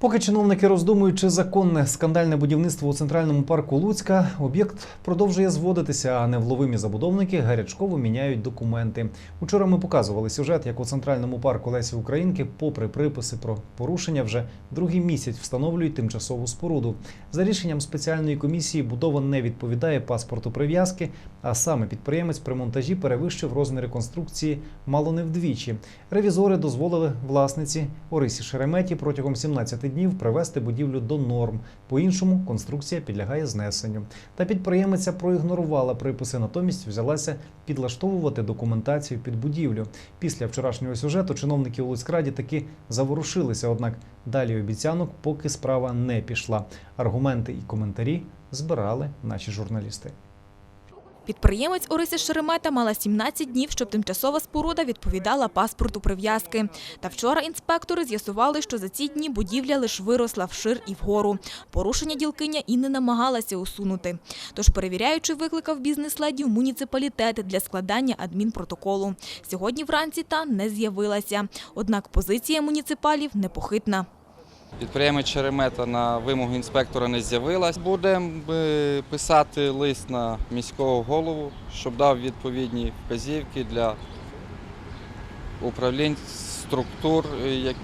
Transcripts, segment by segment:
Поки чиновники роздумують, чи законне скандальне будівництво у центральному парку Луцька, об'єкт продовжує зводитися, а невловимі забудовники гарячково міняють документи. Учора ми показували сюжет, як у центральному парку Лесі Українки, попри приписи про порушення, вже другий місяць встановлюють тимчасову споруду. За рішенням спеціальної комісії будова не відповідає паспорту прив'язки, а саме підприємець при монтажі перевищив розміри конструкції мало не вдвічі. Ревізори дозволили власниці Орисі Шереметі протягом 17 днів привести будівлю до норм. По-іншому конструкція підлягає знесенню. Та підприємиця проігнорувала приписи, натомість взялася підлаштовувати документацію під будівлю. Після вчорашнього сюжету чиновники у Луцькраді таки заворушилися, однак далі обіцянок, поки справа не пішла. Аргументи і коментарі збирали наші журналісти. Підприємець Орися Шеремета мала 17 днів, щоб тимчасова споруда відповідала паспорту прив'язки. Та вчора інспектори з'ясували, що за ці дні будівля лише виросла вшир і вгору. Порушення ділкиня і не намагалася усунути. Тож перевіряючи викликав бізнес-леді в муніципалітет для складання адмінпротоколу. Сьогодні вранці та не з'явилася. Однак позиція муніципалів непохитна. Підприємець Черемета на вимогу інспектора не з'явилась. Будемо е, писати лист на міського голову, щоб дав відповідні вказівки для управлінь структур е,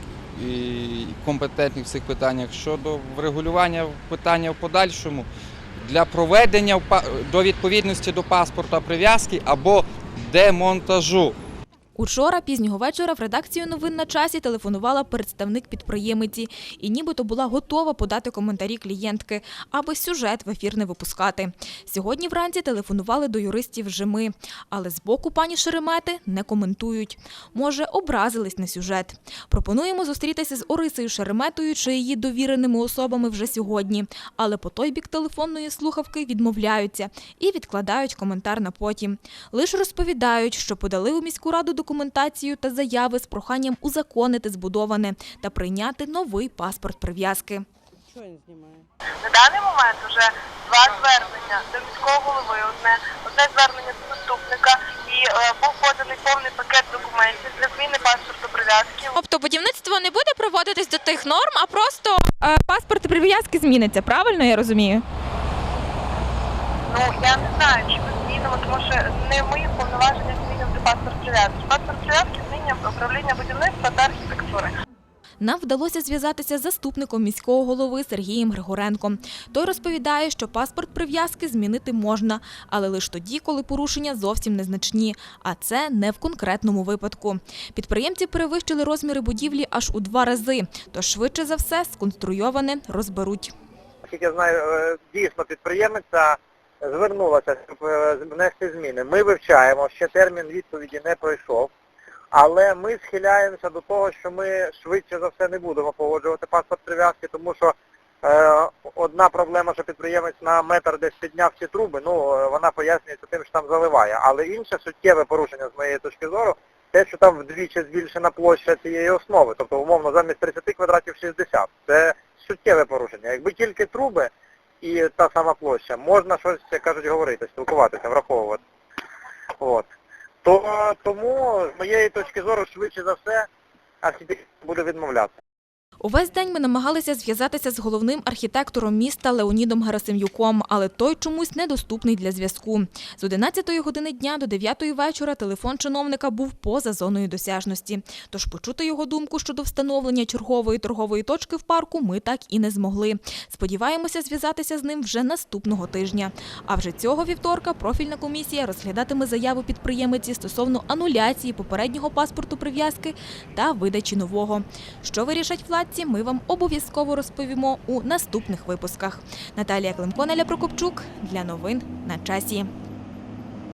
і компетентних в цих питаннях щодо врегулювання питання в подальшому для проведення до відповідності до паспорта прив'язки або демонтажу. Учора пізнього вечора в редакцію новин на часі телефонувала представник підприємиці і нібито була готова подати коментарі клієнтки, аби сюжет в ефір не випускати. Сьогодні вранці телефонували до юристів Жими, але з боку пані Шеремети не коментують. Може, образились на сюжет. Пропонуємо зустрітися з Орисею Шереметою чи її довіреними особами вже сьогодні, але по той бік телефонної слухавки відмовляються і відкладають коментар на потім. Лише розповідають, що подали у міську раду документацію та заяви з проханням узаконити збудоване та прийняти новий паспорт прив'язки. На даний момент вже два звернення до міського голови, одне, одне звернення до заступника і е, був поданий повний пакет документів для зміни паспорту прив'язки. Тобто будівництво не буде проводитись до тих норм, а просто е, паспорт прив'язки зміниться. Правильно я розумію? Ну я не знаю, чи змінимо, тому що не в моїх повноваженнях змінювати паспорт прив'язки. Паспорт прив'язки змінює управління будівництва та архітектури. Нам вдалося зв'язатися з заступником міського голови Сергієм Григоренком. Той розповідає, що паспорт прив'язки змінити можна, але лише тоді, коли порушення зовсім незначні, а це не в конкретному випадку. Підприємці перевищили розміри будівлі аж у два рази, тож швидше за все сконструйоване розберуть. Наскільки я знаю, е, дійсно підприємиця звернулася, щоб е, внести зміни. Ми вивчаємо, ще термін відповіді не пройшов, але ми схиляємося до того, що ми швидше за все не будемо погоджувати паспорт прив'язки, тому що е, одна проблема, що підприємець на метр десь підняв ці труби, ну е, вона пояснюється тим, що там заливає. Але інше суттєве порушення з моєї точки зору, те, що там вдвічі збільшена площа цієї основи, тобто умовно замість 30 квадратів 60. Це суттєве порушення. Якби тільки труби і та сама площа, можна щось, як кажуть, говорити, спілкуватися, враховувати. От. То тому, з моєї точки зору, швидше за все, архітектор буде відмовлятися. Увесь день ми намагалися зв'язатися з головним архітектором міста Леонідом Герасим'юком, але той чомусь недоступний для зв'язку. З 11 години дня до 9 вечора телефон чиновника був поза зоною досяжності. Тож почути його думку щодо встановлення чергової торгової точки в парку ми так і не змогли. Сподіваємося зв'язатися з ним вже наступного тижня. А вже цього вівторка профільна комісія розглядатиме заяву підприємиці стосовно ануляції попереднього паспорту прив'язки та видачі нового. Що вирішать владці, ми вам обов'язково розповімо у наступних випусках. Наталія Климко, Прокопчук для новин на часі.